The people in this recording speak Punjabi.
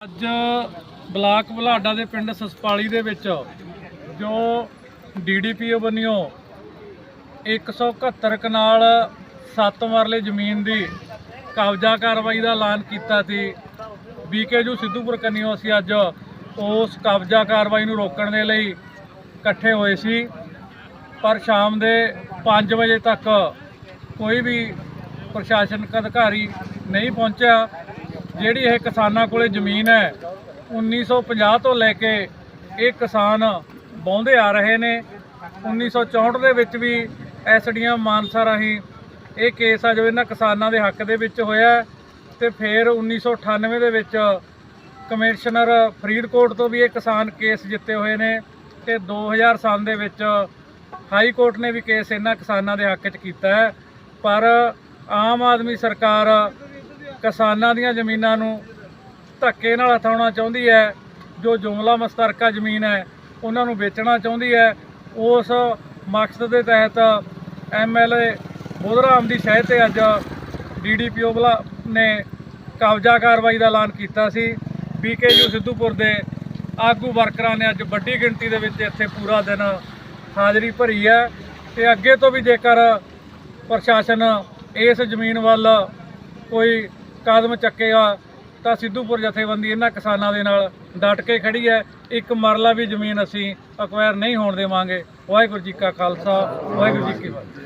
ਅੱਜ ਬਲਾਕ ਬੁਲਾਡਾ ਦੇ ਪਿੰਡ ਸਸਪਾਲੀ ਦੇ ਵਿੱਚ ਜੋ ਡੀਡੀਪੀਓ ਬਣਿਓ 171 ਕਨਾਲ 7 ਮਰਲੇ ਜ਼ਮੀਨ ਦੀ ਕਬਜ਼ਾ ਕਾਰਵਾਈ ਦਾ ਐਲਾਨ ਕੀਤਾ ਸੀ। ਬੀਕੇਯੂ ਸਿੱਧੂਪੁਰ ਕੰਨਿਓ ਅਸੀਂ ਅੱਜ ਉਸ ਕਬਜ਼ਾ ਕਾਰਵਾਈ ਨੂੰ ਰੋਕਣ ਦੇ ਲਈ ਇਕੱਠੇ ਹੋਏ ਸੀ। ਪਰ ਸ਼ਾਮ ਦੇ 5 ਵਜੇ ਤੱਕ ਕੋਈ ਵੀ ਪ੍ਰਸ਼ਾਸਨਿਕ ਅਧਿਕਾਰੀ ਨਹੀਂ ਪਹੁੰਚਿਆ। ਜਿਹੜੀ ਇਹ ਕਿਸਾਨਾਂ ਕੋਲੇ ਜ਼ਮੀਨ ਹੈ 1950 ਤੋਂ ਲੈ ਕੇ ਇਹ ਕਿਸਾਨ ਵਾਹੁੰਦੇ ਆ ਰਹੇ ਨੇ। 1964 ਦੇ ਵਿੱਚ ਵੀ ਐਸਡੀਐਮ ਮਾਨਸਾ ਰਾਹੀਂ ਇਹ ਕੇਸ ਆ ਜੋ ਇਹਨਾਂ ਕਿਸਾਨਾਂ ਦੇ ਹੱਕ ਦੇ ਵਿੱਚ ਹੋਇਆ ਹੈ ਤੇ ਫਿਰ 1998 ਦੇ ਵਿੱਚ ਕਮਿਸ਼ਨਰ ਫਰੀਦਕੋਟ ਤੋਂ ਵੀ ਇਹ ਕਿਸਾਨ ਕੇਸ ਜਿੱਤੇ ਹੋਏ ਨੇ ਤੇ 2000 ਸਾਲ ਦੇ ਵਿੱਚ ਹਾਈ ਕੋਰਟ ਨੇ ਵੀ ਕੇਸ ਇਹਨਾਂ ਕਿਸਾਨਾਂ ਦੇ ਹੱਕ 'ਚ ਕੀਤਾ ਹੈ। ਪਰ ਆਮ ਆਦਮੀ ਸਰਕਾਰ ਕਿਸਾਨਾਂ ਦੀਆਂ ਜ਼ਮੀਨਾਂ ਨੂੰ ਧੱਕੇ ਨਾਲ ਹਥਾਉਣਾ ਚਾਹੁੰਦੀ ਹੈ, ਜੋ ਜੁਮਲਾ ਮਸਤਰਕਾ ਜ਼ਮੀਨ ਹੈ, ਉਹਨਾਂ ਨੂੰ ਵੇਚਣਾ ਚਾਹੁੰਦੀ ਹੈ, ਉਸ ਮਕਸਦ ਦੇ ਤਹਿਤ ਐਮਐਲਏ ਬੋਧਰਾਮ ਦੀ ਸ਼ਹਿ ਤੇ ਅੱਜ ਡੀਡੀਪੀਓ ਬਲਾ ਨੇ ਕਬਜ਼ਾ ਕਾਰਵਾਈ ਦਾ ਐਲਾਨ ਕੀਤਾ ਸੀ। ਬੀਕੇਯੂ ਸਿੱਧੂਪੁਰ ਦੇ ਆਗੂ ਵਰਕਰਾਂ ਨੇ ਅੱਜ ਵੱਡੀ ਗਿਣਤੀ ਦੇ ਵਿੱਚ ਇੱਥੇ ਪੂਰਾ ਦਿਨ ਹਾਜ਼ਰੀ ਭਰੀ ਹੈ ਤੇ ਅੱਗੇ ਤੋਂ ਵੀ ਜੇਕਰ ਪ੍ਰਸ਼ਾਸਨ ਇਸ ਜ਼ਮੀਨ ਵੱਲ ਕੋਈ ਕਦਮ ਚੱਕੇਗਾ ਤਾਂ ਸਿੱਧੂਪੁਰ ਜਥੇਬੰਦੀ ਇਹਨਾਂ ਕਿਸਾਨਾਂ ਦੇ ਨਾਲ ਡਟ ਕੇ ਖੜੀ ਹੈ। ਇੱਕ ਮਰਲਾ ਵੀ ਜ਼ਮੀਨ ਅਸੀਂ ਅਕਵਾਇਰ ਨਹੀਂ ਹੋਣ ਦੇਵਾਂਗੇ। ਵਾਹਿਗੁਰੂ ਜੀ ਕਾ ਖਾਲਸਾ, ਵਾਹਿਗੁਰੂ ਜੀ ਕੀ ਫਤਿਹ।